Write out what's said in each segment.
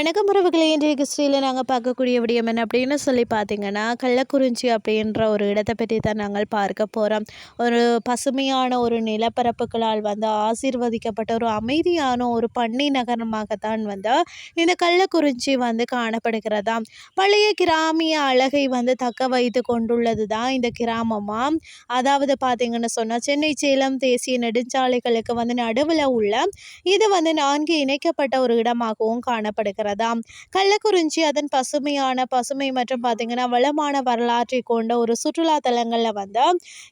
வணக்கம் உறவுகளே. இன்றைய ஹிஸ்ட்ரியில் நாங்கள் பார்க்கக்கூடிய விடயம் என்ன அப்படின்னு சொல்லி பார்த்தீங்கன்னா கள்ளக்குறிஞ்சி அப்படின்ற ஒரு இடத்தை பற்றி தான் நாங்கள் பார்க்க போகிறோம் ஒரு பசுமையான ஒரு நிலப்பரப்புகளால் வந்து ஆசீர்வதிக்கப்பட்ட ஒரு அமைதியான ஒரு பண்ணை நகரமாகத்தான் வந்து இந்த கள்ளக்குறிஞ்சி வந்து காணப்படுகிறதா பழைய கிராமிய அழகை வந்து தக்க வைத்து கொண்டுள்ளது தான் இந்த கிராமமாக அதாவது பார்த்தீங்கன்னு சொன்னால் சென்னை சேலம் தேசிய நெடுஞ்சாலைகளுக்கு வந்து நடுவில் உள்ள இது வந்து நான்கு இணைக்கப்பட்ட ஒரு இடமாகவும் காணப்படுகிறதாம் கள்ளக்குறிச்சி அதன் பசுமையான பசுமை மற்றும் பார்த்தீங்கன்னா வளமான வரலாற்றை கொண்ட ஒரு சுற்றுலா தலங்களில் வந்து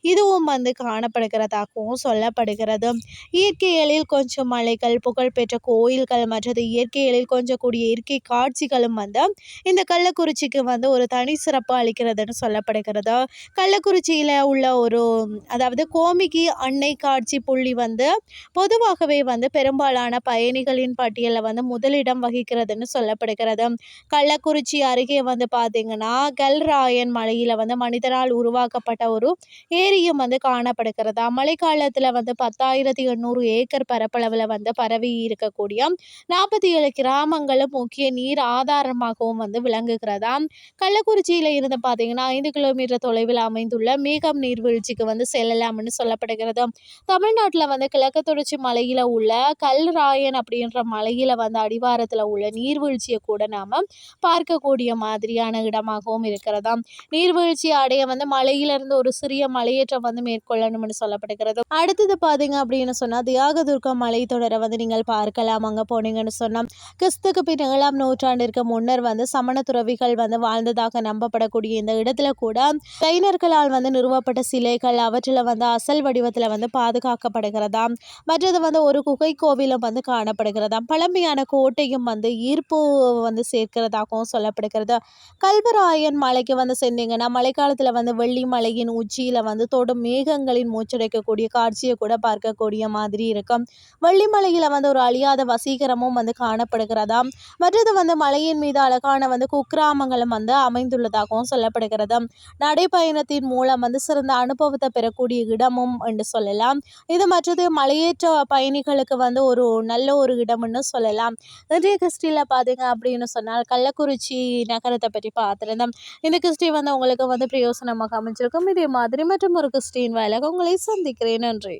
இதுவும் வந்து காணப்படுகிறதாகவும் சொல்லப்படுகிறது. இயற்கையலில் கொஞ்சம் மலைகள் புகழ்பெற்ற கோயில்கள் மற்றது இயற்கையலில் கொஞ்சம் கூடிய இயற்கை காட்சிகளும் வந்து இந்த கள்ளக்குறிச்சிக்கு வந்து ஒரு தனி சிறப்பு அளிக்கிறதுன்னு சொல்லப்படுகிறது. கள்ளக்குறிச்சியில் உள்ள ஒரு அதாவது கோமிகி அன்னை காட்சி புள்ளி வந்து பொதுவாகவே வந்து பெரும்பாலான பயணிகளின் பட்டியலில் வந்து முதலிடம் வகிக்கிறதுன்னு சொல்லப்படுகிறது. கள்ளக்குறிச்சி அருகே வந்து பார்த்தீங்கன்னா கல்ராயன் மலையில் வந்து மனிதனால் உருவாக்கப்பட்ட ஒரு ஏரியும் வந்து காணப்படுகிறதா. மழைக்காலத்தில் வந்து பத்தாயிரத்தி எண்ணூறு ஏக்கர் பரப்பளவில் வந்து பரவி இருக்கக்கூடிய நாற்பத்தி ஏழு கிராமங்களும் முக்கிய நீர் ஆதாரமாகவும் வந்து விளங்குகிறதா? கள்ளக்குறிச்சியில் இருந்து பார்த்தீங்கன்னா ஐந்து கிலோமீட்டர் தொலைவில் அமைந்துள்ள மேகம் நீர்வீழ்ச்சிக்கு வந்து செல்லலாம்னு சொல்லப்படுகிறது. தமிழ்நாட்டில் வந்து கிழக்கு தொடர்ச்சி மலையில் உள்ள கல்ராயன் அப்படின்ற மலையில் வந்து அடிவாரத்தில் உள்ள நீர் நீர்வீழ்ச்சியை கூட நாம் பார்க்கக்கூடிய மாதிரியான இடமாகவும் இருக்கிறதா? நீர்வீழ்ச்சி அடைய வந்து மலையிலிருந்து ஒரு சிறிய மலையேற்றம் வந்து மேற்கொள்ளணும்னு சொல்லப்படுகிறது. அடுத்தது பார்த்தீங்க அப்படின்னு சொன்னால் தியாகதுர்கா மலை தொடரை வந்து நீங்கள் பார்க்கலாம். அங்கே போனீங்கன்னு சொன்னால் கிறிஸ்துக்கு பின் ஏழாம் நூற்றாண்டிற்கு முன்னர் வந்து சமண துறவிகள் வந்து வாழ்ந்ததாக நம்பப்படக்கூடிய இந்த இடத்துல கூட டைனர்களால் வந்து நிறுவப்பட்ட சிலைகள் அவற்றில் வந்து அசல் வடிவத்தில் வந்து பாதுகாக்கப்படுகிறதா மற்றது வந்து ஒரு குகை கோவிலும் வந்து காணப்படுகிறதா பழமையான கோட்டையும் வந்து ஈர்ப்பு வந்து சேர்க்கிறதாகவும் சொல்லப்படுகிறது. கல்வராயன் மலைக்கு வந்து சென்றீங்கன்னா மழைக்காலத்தில் வந்து வெள்ளி மலையின் உச்சியில் வந்து தொடும் மேகங்களின் மூச்சடைக்கக்கூடிய காட்சியை கூட பார்க்கக்கூடிய மாதிரி இருக்கும். வெள்ளிமலையில் வந்து ஒரு அழியாத வசீகரமும் வந்து காணப்படுகிறதா மற்றது வந்து மலையின் மீது அழகான வந்து குக்கிராமங்களும் வந்து அமைந்துள்ளதாகவும் சொல்லப்படுகிறது நடைப்பயணத்தின் மூலம் வந்து சிறந்த அனுபவத்தை பெறக்கூடிய இடமும் என்று சொல்லலாம். இது மற்றது மலையேற்ற பயணிகளுக்கு வந்து ஒரு நல்ல ஒரு இடம்னு சொல்லலாம். இன்றைய கிறிஸ்டியில் பாதுங்க அப்படின்னு சொன்னால் கள்ளக்குறிச்சி நகரத்தை பற்றி பார்த்துருந்தோம். இந்த கிறிஸ்டி வந்து உங்களுக்கு வந்து பிரயோசனமாக அமைஞ்சிருக்கும். இதே மாதிரி மற்றும் ஒரு கிறிஸ்டின் வேலை உங்களை சந்திக்கிறேன். நன்றி.